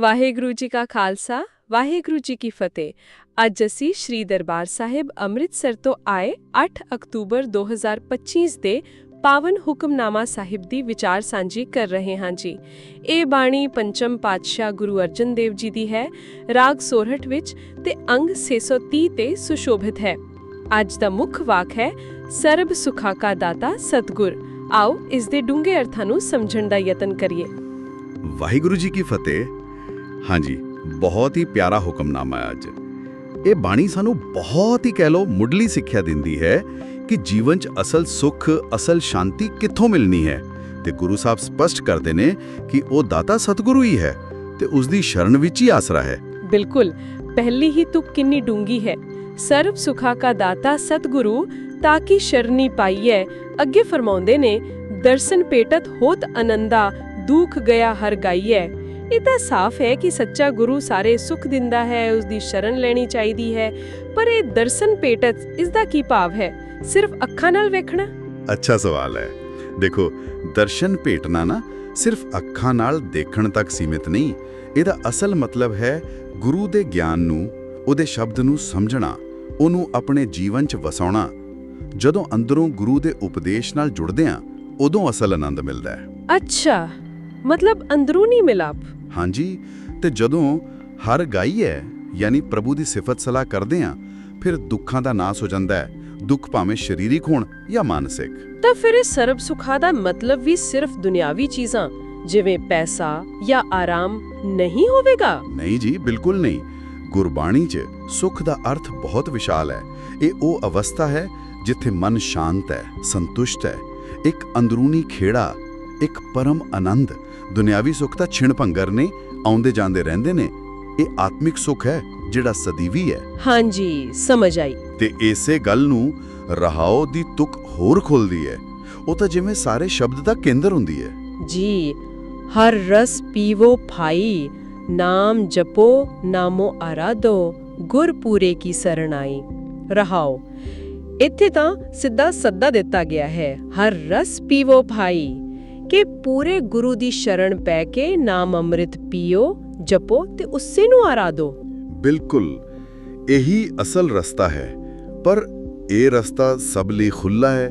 ਵਾਹਿਗੁਰੂ ਜੀ ਕਾ ਖਾਲਸਾ, ਵਾਹਿਗੁਰੂ ਜੀ ਕੀ ਫਤਿਹ। ਅੱਜ ਅਸੀਂ ਸ੍ਰੀ ਦਰਬਾਰ ਸਾਹਿਬ ਅੰਮ੍ਰਿਤਸਰ ਤੋਂ ਆਏ 8 ਅਕਤੂਬਰ 2025 ਦੇ ਪਾਵਨ ਹੁਕਮਨਾਮਾ ਸਾਹਿਬ ਦੀ ਵਿਚਾਰ ਸਾਂਝੀ ਕਰ ਰਹੇ ਹਾਂ ਜੀ। ਇਹ ਬਾਣੀ ਪੰਚਮ ਪਾਤਸ਼ਾਹ ਗੁਰੂ ਅਰਜਨ ਦੇਵ ਜੀ ਦੀ ਹੈ, ਰਾਗ ਸੋਰਠ ਵਿੱਚ ਤੇ ਅੰਗ 630 ਤੇ ਸੁਸ਼ੋਭਿਤ ਹੈ। ਅੱਜ ਦਾ ਮੁੱਖ ਵਾਕ ਹੈ, ਸਰਬ ਸੁਖਾ ਕਾ ਦਾਤਾ ਸਤਗੁਰ। ਆਓ ਇਸ ਦੇ ਡੂੰਘੇ ਅਰਥਾਂ ਨੂੰ ਸਮਝਣ ਦਾ ਯਤਨ ਕਰੀਏ। ਵਾਹਿਗੁਰੂ ਜੀ ਕੀ ਫਤਿਹ ਹਾਂਜੀ, ਬਹੁਤ ਹੀ ਪਿਆਰਾ ਹੁਕਮਨਾਮਾ ਹੈ ਅੱਜ। ਇਹ ਬਾਣੀ ਸਾਨੂੰ ਬਹੁਤ ਹੀ ਕਹਿ ਲੋ ਮੁੱਢਲੀ ਸਿੱਖਿਆ ਦਿੰਦੀ ਹੈ ਕਿ ਜੀਵਨ 'ਚ ਅਸਲ ਸੁੱਖ, ਅਸਲ ਸ਼ਾਂਤੀ ਕਿੱਥੋਂ ਮਿਲਣੀ ਹੈ? ਤੇ ਗੁਰੂ ਸਾਹਿਬ ਸਪਸ਼ਟ ਕਰਦੇ ਨੇ ਕਿ ਉਹ ਦਾਤਾ ਸਤਿਗੁਰੂ ਹੀ ਹੈ ਤੇ ਉਸ ਦੀ ਸ਼ਰਨ ਵਿੱਚ ਹੀ ਆਸਰਾ ਹੈ। ਬਿਲਕੁਲ, ਪਹਿਲੀ ਹੀ ਤੁਕ ਕਿੰਨੀ ਡੂੰਗੀ ਹੈ। ਸਰਬ ਸੁਖਾ ਕਾ ਦਾਤਾ ਸਤਿਗੁਰੂ, ਤਾਂ ਕਿ ਸ਼ਰਨੀ ਪਾਈਐ। ਅੱਗੇ ਫਰਮਾਉਂਦੇ ਨੇ, ਦਰਸ਼ਨ ਪੇਟਤ ਹੋਤ ਆਨੰਦਾ ਦੁਖ ਗਿਆ ਹਰ ਗਾਈਐ। ਇਹ ਤਾਂ ਸਾਫ਼ ਹੈ ਕਿ ਸੱਚਾ ਗੁਰੂ ਸਾਰੇ ਸੁਖ ਦਿੰਦਾ ਹੈ ਉਸ ਦੀ ਸ਼ਰਨ ਲੈਣੀ ਚਾਹੀਦੀ ਹੈ। ਪਰ ਇਹ ਦਰਸ਼ਨ ਪੇਟਤ ਇਸ ਦਾ ਕੀ ਭਾਵ ਹੈ? ਸਿਰਫ ਅੱਖਾਂ ਨਾਲ ਵੇਖਣਾ? ਅੱਛਾ ਸਵਾਲ ਹੈ। ਦੇਖੋ ਦਰਸ਼ਨ ਭੇਟਣਾ ਨਾ ਸਿਰਫ ਅੱਖਾਂ ਨਾਲ ਦੇਖਣ ਤੱਕ ਸੀਮਿਤ ਨਹੀਂ। ਇਹਦਾ ਅਸਲ ਮਤਲਬ ਹੈ ਗੁਰੂ ਦੇ ਗਿਆਨ ਨੂੰ ਉਹਦੇ ਸ਼ਬਦ ਨੂੰ ਸਮਝਣਾ ਉਹਨੂੰ ਆਪਣੇ ਜੀਵਨ 'ਚ ਵਸਾਉਣਾ। ਜਦੋਂ ਅੰਦਰੋਂ ਗੁਰੂ ਦੇ ਉਪਦੇਸ਼ ਨਾਲ ਜੁੜਦੇ ਹਾਂ ਉਦੋਂ ਅਸਲ ਆਨੰਦ ਮਿਲਦਾ ਹੈ। ਅੱਛਾ। ਮਤਲਬ ਅੰਦਰੂਨੀ ਮਿਲਾਪ। ਹਾਂਜੀ ਤੇ ਜਦੋਂ ਹਰ ਗਾਈ ਹੈ ਯਾਨੀ ਪ੍ਰਭੂ ਦੀ ਸਿਫਤ ਸਲਾਹ ਕਰਦੇ ਹਾਂ ਫਿਰ ਦੁੱਖਾਂ ਦਾ ਨਾਸ ਹੋ ਜਾਂਦਾ ਹੈ। ਦੁੱਖ ਭਾਵੇਂ ਸਰੀਰਿਕ ਹੋਣ ਜਾਂ ਮਾਨਸਿਕ। ਤਾਂ ਫਿਰ ਇਹ ਸਰਬ ਸੁਖਾ ਦਾ ਮਤਲਬ ਵੀ ਸਿਰਫ ਦੁਨਿਆਵੀ ਚੀਜ਼ਾਂ ਜਿਵੇਂ ਪੈਸਾ ਜਾਂ ਆਰਾਮ ਨਹੀਂ ਹੋਵੇਗਾ? ਨਹੀਂ ਜੀ ਬਿਲਕੁਲ ਨਹੀਂ। ਗੁਰਬਾਣੀ 'ਚ ਸੁੱਖ ਦਾ ਅਰਥ ਬਹੁਤ ਵਿਸ਼ਾਲ ਹੈ। ਇਹ ਉਹ ਅਵਸਥਾ ਹੈ ਜਿੱਥੇ ਮਨ ਸ਼ਾਂਤ ਹੈ ਸੰਤੁਸ਼ਟ ਹੈ। ਇੱਕ ਅੰਦਰੂਨੀ ਖੇੜਾ ਇੱਕ ਪਰਮ ਆਨੰਦ ਦੁਨਿਆਵੀ ਸੁੱਖ ਤਾਂ ਛਿਣ ਭੰਗਰ ਨੇ ਆਉਂਦੇ ਜਾਂਦੇ ਰਹਿੰਦੇ ਨੇ। ਇਹ ਆਤਮਿਕ ਸੁੱਖ ਹੈ ਜਿਹੜਾ ਸਦੀਵੀ ਹੈ। ਹਾਂਜੀ ਸਮਝ ਆਈ। ਤੇ ਇਸੇ ਗੱਲ ਨੂੰ ਰਹਾਓ ਦੀ ਤੁਕ ਹੋਰ ਖੁੱਲਦੀ ਹੈ। ਉਹ ਤਾਂ ਜਿਵੇਂ ਸਾਰੇ ਸ਼ਬਦ ਦਾ ਕੇਂਦਰ ਹੁੰਦੀ ਹੈ। ਜੀ ਹਰ ਰਸ ਪੀਵੋ ਭਾਈ ਨਾਮ ਜਪੋ ਨਾਮੋ ਆਰਾਧੋ ਗੁਰ ਪੂਰੇ ਕੀ ਸਰਣਾਈ ਰਹਾਓ ਇੱਥੇ ਤਾਂ ਸਿੱਧਾ ਸੱਦਾ ਦਿੱਤਾ ਗਿਆ ਹੈ ਹਰ ਰਸ ਪੀਵੋ ਭਾਈ ਕਿ ਪੂਰੇ ਗੁਰੂ ਦੀ ਸ਼ਰਣ ਪੈ ਕੇ ਨਾਮ ਅੰਮ੍ਰਿਤ ਪੀਓ ਜਪੋ ਤੇ ਉਸੇ ਨੂੰ ਆਰਾਧੋ। ਬਿਲਕੁਲ ਇਹੀ ਅਸਲ ਰਸਤਾ ਹੈ। ਪਰ ਇਹ ਰਸਤਾ ਸਭ ਲਈ ਖੁੱਲਾ ਹੈ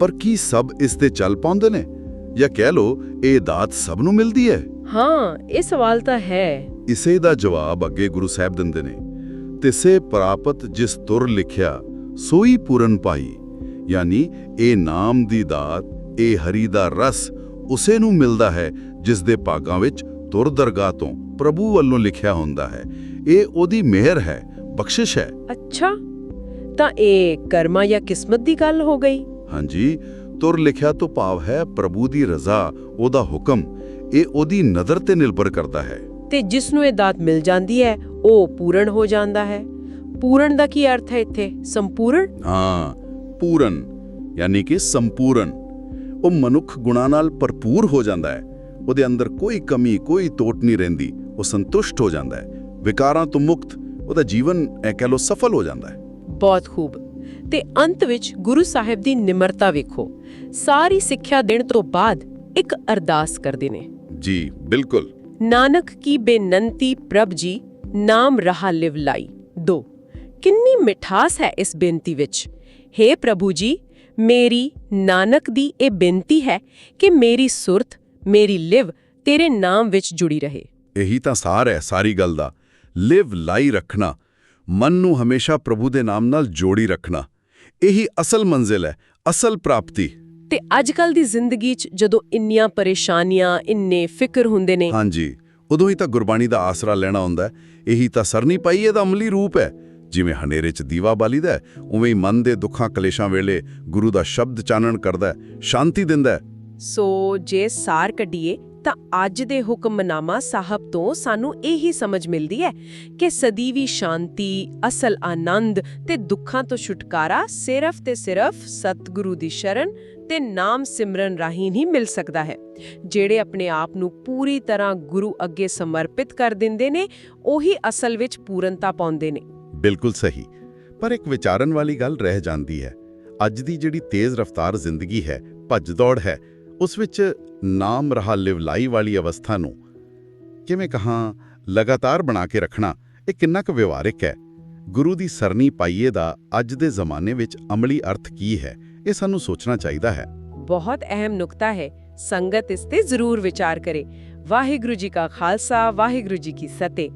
ਪਰ ਕੀ ਸਭ ਇਸ ਤੇ ਚੱਲ ਪਾਉਂਦੇ ਨੇ? ਜਾਂ ਕਹਿ ਲੋ ਇਹ ਦਾਤ ਸਭ ਨੂੰ ਮਿਲਦੀ ਹੈ? ਹਾਂ ਇਹ ਸਵਾਲ ਤਾਂ ਹੈ। ਇਸੇ ਦਾ ਜਵਾਬ ਅੱਗੇ ਗੁਰੂ ਸਾਹਿਬ ਦਿੰਦੇ ਨੇ। ਤਿਸੇ ਪ੍ਰਾਪਤ ਜਿਸ ਤੁਰ ਲਿਖਿਆ ਸੋਈ ਪੂਰਨ ਪਾਈ। ਯਾਨੀ ਇਹ ਨਾਮ ਦੀ ਦਾਤ ਇਹ ਹਰੀ ਦਾ ਰਸ ਉਸੇ ਨੂੰ ਮਿਲਦਾ ਹੈ ਜਿਸ ਦੇ ਭਾਗਾਂ ਵਿੱਚ ਤੁਰ ਦਰਗਾਹ ਤੋਂ ਪ੍ਰਭੂ ਵੱਲੋਂ ਲਿਖਿਆ ਹੁੰਦਾ ਹੈ। ਇਹ ਉਹਦੀ ਮਿਹਰ ਹੈ ਬਖਸ਼ਿਸ਼ ਹੈ। ਅੱਛਾ। ਤਾਂ ਇਹ ਕਰਮਾਂ ਜਾਂ ਕਿਸਮਤ ਦੀ ਗੱਲ ਹੋ ਗਈ? ਹਾਂਜੀ ਤੁਰ ਲਿਖਿਆ ਤੋਂ ਭਾਵ ਹੈ ਪ੍ਰਭੂ ਦੀ ਰਜ਼ਾ ਉਹਦਾ ਹੁਕਮ। ਇਹ ਉਹਦੀ ਨਜ਼ਰ ਤੇ ਨਿਰਭਰ ਕਰਦਾ ਹੈ। ਤੇ ਜਿਸ ਨੂੰ ਇਹ ਦਾਤ ਮਿਲ ਜਾਂਦੀ ਹੈ ਉਹ ਪੂਰਨ ਹੋ ਜਾਂਦਾ ਹੈ। ਪੂਰਨ ਦਾ ਕੀ ਅਰਥ ਹੈ ਇੱਥੇ? ਸੰਪੂਰਨ? ਹਾਂ ਪੂਰਨ ਯਾਨੀ ਕਿ ਸੰਪੂਰਨ। ਉਹ ਮਨੁੱਖ ਗੁਣਾਂ ਨਾਲ ਭਰਪੂਰ ਹੋ ਜਾਂਦਾ ਹੈ। ਉਹਦੇ ਅੰਦਰ ਕੋਈ ਕਮੀ ਕੋਈ ਤੋਟ ਨਹੀਂ ਰਹਿੰਦੀ। ਉਹ ਸੰਤੁਸ਼ਟ ਹੋ ਜਾਂਦਾ ਹੈ। ਵਿਕਾਰਾਂ ਤੋਂ ਮੁਕਤ ਉਹਦਾ ਜੀਵਨ ਐ ਕਹਿ ਲੋ ਸਫਲ ਹੋ ਜਾਂਦਾ ਹੈ। ਬਹੁਤ ਖੂਬ। ਤੇ ਅੰਤ ਵਿੱਚ ਗੁਰੂ ਸਾਹਿਬ ਦੀ ਨਿਮਰਤਾ ਵੇਖੋ। ਸਾਰੀ ਸਿੱਖਿਆ ਦੇਣ ਤੋਂ ਬਾਅਦ ਇੱਕ ਅਰਦਾਸ ਕਰਦੇ ਨੇ। ਜੀ ਬਿਲਕੁਲ। ਨਾਨਕ ਕੀ ਬੇਨੰਤੀ ਪ੍ਰਭ ਜੀ ਨਾਮ ਰਹਾ ਲਿਵ ਲਾਈ। ਦੋ ਕਿੰਨੀ ਮਿਠਾਸ ਹੈ ਇਸ ਬੇਨਤੀ ਵਿੱਚ। हे ਪ੍ਰਭੂ ਜੀ ਮੇਰੀ ਨਾਨਕ ਦੀ ਇਹ ਬੇਨਤੀ ਹੈ ਕਿ ਮੇਰੀ ਸੁਰਤ ਮੇਰੀ ਲਿਵ ਤੇਰੇ ਨਾਮ ਵਿੱਚ ਜੁੜੀ ਰਹੇ। ਇਹੀ ਤਾਂ ਸਾਰ ਹੈ ਸਾਰੀ ਗੱਲ ਦਾ। ਲਿਵ ਲਾਈ ਰੱਖਣਾ ਮਨ ਨੂੰ ਹਮੇਸ਼ਾ ਪ੍ਰਭੂ ਦੇ ਨਾਮ ਨਾਲ ਜੋੜੀ ਰੱਖਣਾ ਇਹੀ ਅਸਲ ਮੰਜ਼ਿਲ ਹੈ ਅਸਲ ਪ੍ਰਾਪਤੀ। ਤੇ ਅੱਜ ਕੱਲ ਦੀ ਜ਼ਿੰਦਗੀ 'ਚ ਜਦੋਂ ਇੰਨੀਆਂ ਪਰੇਸ਼ਾਨੀਆਂ ਇੰਨੇ ਫਿਕਰ ਹੁੰਦੇ ਨੇ। ਹਾਂਜੀ ਉਦੋਂ ਹੀ ਤਾਂ ਗੁਰਬਾਣੀ ਦਾ ਆਸਰਾ ਲੈਣਾ ਹੁੰਦਾ ਹੈ। ਇਹੀ ਤਾਂ ਸਰਨੀ ਪਾਈ ਇਹਦਾ ਅਮਲੀ ਰੂਪ ਹੈ। ਜਿਵੇਂ ਹਨੇਰੇ 'ਚ ਦੀਵਾ ਬਾਲੀਦਾ ਹੈ, ਉਵੇਂ ਹੀ ਮਨ ਦੇ ਦੁੱਖਾਂ ਕਲੇਸ਼ਾਂ ਵੇਲੇ ਗੁਰੂ ਦਾ ਸ਼ਬਦ ਚਾਨਣ ਕਰਦਾ ਸ਼ਾਂਤੀ ਦਿੰਦਾ ਸੋ ਜੇ ਸਾਰ ਕੱਢੀਏ, ਤਾਂ ਅੱਜ ਦੇ ਹੁਕਮਨਾਮਾ ਸਾਹਿਬ ਤੋਂ ਸਾਨੂੰ ਇਹ ਹੀ ਸਮਝ ਮਿਲਦੀ ਹੈ ਕਿ ਸਦੀਵੀ ਸ਼ਾਂਤੀ, ਅਸਲ ਆਨੰਦ ਤੇ ਦੁੱਖਾਂ ਤੋਂ ਛੁਟਕਾਰਾ ਸਿਰਫ ਤੇ ਸਿਰਫ ਸਤਿਗੁਰੂ ਦੀ ਸ਼ਰਨ ਤੇ ਨਾਮ ਸਿਮਰਨ ਰਾਹੀਂ ਹੀ ਮਿਲ ਸਕਦਾ ਹੈ। ਜਿਹੜੇ ਆਪਣੇ ਆਪ ਨੂੰ ਪੂਰੀ ਤਰ੍ਹਾਂ ਗੁਰੂ ਅੱਗੇ ਸਮਰਪਿਤ ਕਰ ਦਿੰਦੇ ਨੇ, ਉਹੀ ਅਸਲ ਵਿੱਚ ਪੂਰਨਤਾ ਪਾਉਂਦੇ ਨੇ। ਬਿਲਕੁਲ ਸਹੀ। ਪਰ ਇੱਕ ਵਿਚਾਰਨ ਵਾਲੀ ਗੱਲ ਰਹਿ ਜਾਂਦੀ ਹੈ। ਅੱਜ ਦੀ ਜਿਹੜੀ ਤੇਜ਼ ਰਫ਼ਤਾਰ ਜ਼ਿੰਦਗੀ ਹੈ, ਭੱਜ ਦੌੜ ਹੈ, ਉਸ ਵਿੱਚ ਨਾਮ ਰਹਾ ਲਿਵਲਾਈ ਵਾਲੀ ਅਵਸਥਾ ਨੂੰ ਕਿਵੇਂ ਕਹਾਂ, ਲਗਾਤਾਰ ਬਣਾ ਕੇ ਰੱਖਣਾ, ਇਹ ਕਿੰਨਾ ਕੁ ਵਿਵਹਾਰਿਕ ਹੈ। ਗੁਰੂ ਦੀ ਸਰਨੀ ਪਾਈਏ ਦਾ ਅੱਜ ਦੇ ਜ਼ਮਾਨੇ ਵਿੱਚ ਅਮਲੀ ਅਰਥ ਕੀ ਹੈ, ਇਹ ਸਾਨੂੰ ਸੋਚਣਾ ਚਾਹੀਦਾ ਹੈ। ਬਹੁਤ ਅਹਿਮ ਨੁਕਤਾ ਹੈ। ਸੰਗਤ ਇਸ ਤੇ ਜ਼ਰੂਰ ਵਿਚਾਰ ਕਰੇ। ਵਾਹਿਗੁਰੂ ਜੀ ਕਾ ਖਾਲਸਾ, ਵਾਹਿਗੁਰੂ ਜੀ ਕੀ ਫਤਿਹ।